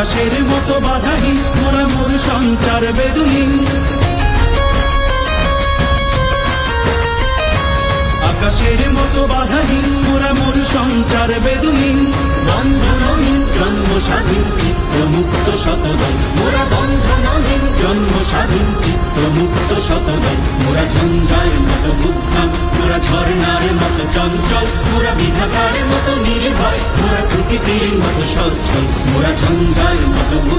আকাশের মতো বাধাহীন, মোরা মোর সঞ্চার বেদুহীন। আকাশের মতো বাধাহীন, মোরা মোর সঞ্চার বেদুহীন। বন্ধনহীন জন্ম স্বাধীন চিত্ত মুক্ত শতদল মোরা বন্ধনহীন জন্ম স্বাধীন চিত্ত মুক্ত শতদল মোরা ঝঞ্ঝার মতো উদ্যম মোরা ঝর্ণার মতো চঞ্চল মোরা বিধাতার মতো নির্ভয় মোরা প্রকৃতির মতো সচ্ছল মোরা ঝঞ্ঝার মতো